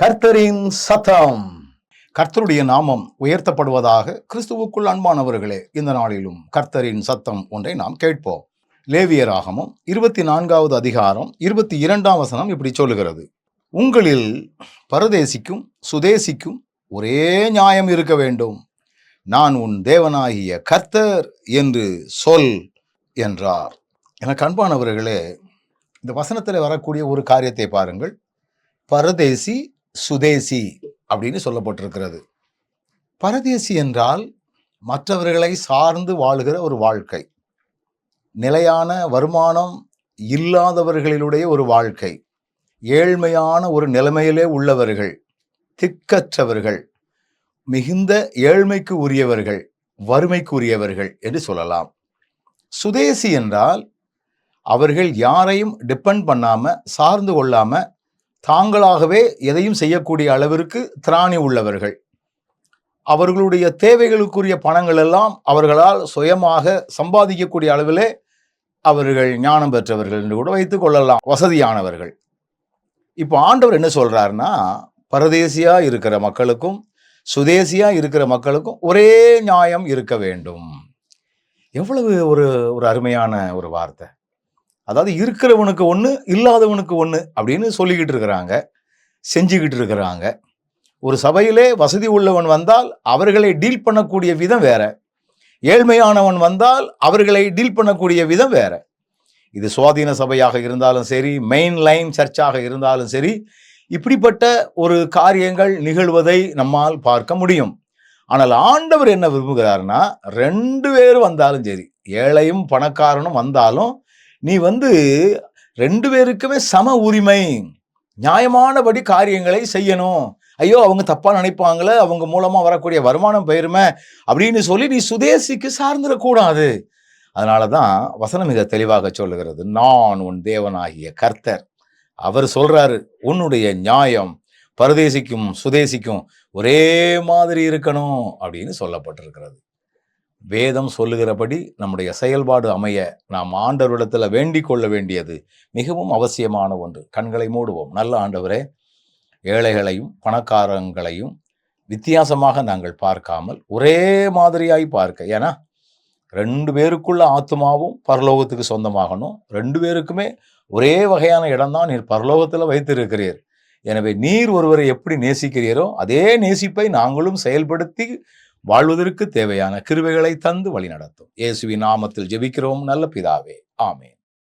கர்த்தரின் சத்தம். கர்த்தருடைய நாமம் உயர்த்தப்படுவதாக கிறிஸ்துவுக்குள் அன்பானவர்களே இந்த நாளிலும் கர்த்தரின் சத்தம் ஒன்றை நாம் கேட்போம். லேவியராகமும் இருபத்தி நான்காவது அதிகாரம் இருபத்தி இரண்டாம் வசனம் இப்படி சொல்லுகிறது. உங்களில் பரதேசிக்கும் சுதேசிக்கும் ஒரே நியாயம் இருக்க வேண்டும். நான் உன் தேவனாகிய கர்த்தர் என்று சொல் என்றார். எனக்கு அன்பானவர்களே இந்த வசனத்தில் வரக்கூடிய ஒரு காரியத்தை பாருங்கள். பரதேசி சுதேசி அப்படின்னு சொல்லப்பட்டிருக்கிறது. பரதேசி என்றால் மற்றவர்களை சார்ந்து வாழுகிற ஒரு வாழ்க்கை. நிலையான வருமானம் இல்லாதவர்களினுடைய ஒரு வாழ்க்கை. ஏழ்மையான ஒரு நிலைமையிலே உள்ளவர்கள் திக்கற்றவர்கள் மிகுந்த ஏழ்மைக்கு உரியவர்கள் வறுமைக்கு உரியவர்கள் என்று சொல்லலாம். சுதேசி என்றால் அவர்கள் யாரையும் டிபெண்ட் பண்ணாமல் சார்ந்து கொள்ளாமல் தாங்களாகவே எதையும் செய்யக்கூடிய அளவிற்கு திராணி உள்ளவர்கள். அவர்களுடைய தேவைகளுக்குரிய பணங்கள் எல்லாம் அவர்களால் சுயமாக சம்பாதிக்கக்கூடிய அளவிலே அவர்கள் ஞானம் பெற்றவர்கள் என்று கூட வைத்து கொள்ளலாம். வசதியானவர்கள். இப்போ ஆண்டவர் என்ன சொல்கிறாருன்னா பரதேசியாக இருக்கிற மக்களுக்கும் சுதேசியாக இருக்கிற மக்களுக்கும் ஒரே நியாயம் இருக்க வேண்டும். எவ்வளவு ஒரு ஒரு அருமையான ஒரு வார்த்தை. அதாவது இருக்கிறவனுக்கு ஒன்று இல்லாதவனுக்கு ஒன்று அப்படின்னு சொல்லிக்கிட்டு இருக்கிறாங்க செஞ்சுக்கிட்டு இருக்கிறாங்க. ஒரு சபையிலே வசதி உள்ளவன் வந்தால் அவர்களை டீல் பண்ணக்கூடிய விதம் வேற. ஏழ்மையானவன் வந்தால் அவர்களை டீல் பண்ணக்கூடிய விதம் வேற. இது சுவாதீன சபையாக இருந்தாலும் சரி மெயின் லைன் சர்ச்சாக இருந்தாலும் சரி இப்படிப்பட்ட ஒரு காரியங்கள் நிகழ்வதை நம்மால் பார்க்க முடியும். ஆனால் ஆண்டவர் என்ன விரும்புகிறார்னா ரெண்டு பேரும் வந்தாலும் சரி ஏழையும் பணக்காரனும் வந்தாலும் நீ வந்து ரெண்டு பேருக்குமே சம உரிமை நியாயமானபடி காரியங்களை செய்யணும். ஐயோ அவங்க தப்பா நினைப்பாங்களே அவங்க மூலமா வரக்கூடிய வருமானம் போயிருமே அப்படின்னு சொல்லி நீ சுதேசிக்கு சார்ந்துடக்கூடாது. அதனால தான் வசனம் மிக தெளிவாக சொல்லுகிறது. நான் உன் தேவனாகிய கர்த்தர். அவர் சொல்றாரு உன்னுடைய நியாயம் பரதேசிக்கும் சுதேசிக்கும் ஒரே மாதிரி இருக்கணும் அப்படின்னு சொல்லப்பட்டிருக்கிறது. வேதம் சொல்லுகிறபடி நம்முடைய செயல்பாடு அமைய நாம் ஆண்டவரிடத்தில் வேண்டிக் கொள்ள வேண்டியது மிகவும் அவசியமான ஒன்று. கண்களை மூடுவோம். நல்ல ஆண்டவரே ஏழைகளையும் பணக்காரங்களையும் வித்தியாசமாக நாங்கள் பார்க்காமல் ஒரே மாதிரியாய் பார்க்க. ஏன்னா ரெண்டு பேருக்குள்ள ஆத்மாவும் பரலோகத்துக்கு சொந்தமாகணும். ரெண்டு பேருக்குமே ஒரே வகையான இடம்தான் நீர் பரலோகத்தில் வைத்திருக்கிறீர். எனவே நீர் ஒருவரை எப்படி நேசிக்கிறீரோ அதே நேசிப்பை நாங்களும் செயல்படுத்தி வாழ்வதற்கு தேவையான கிருவைகளை தந்து வழிநடத்தும். இயேசுவின் நாமத்தில் ஜெபிக்கிறோம். நல்ல பிதாவே. ஆமே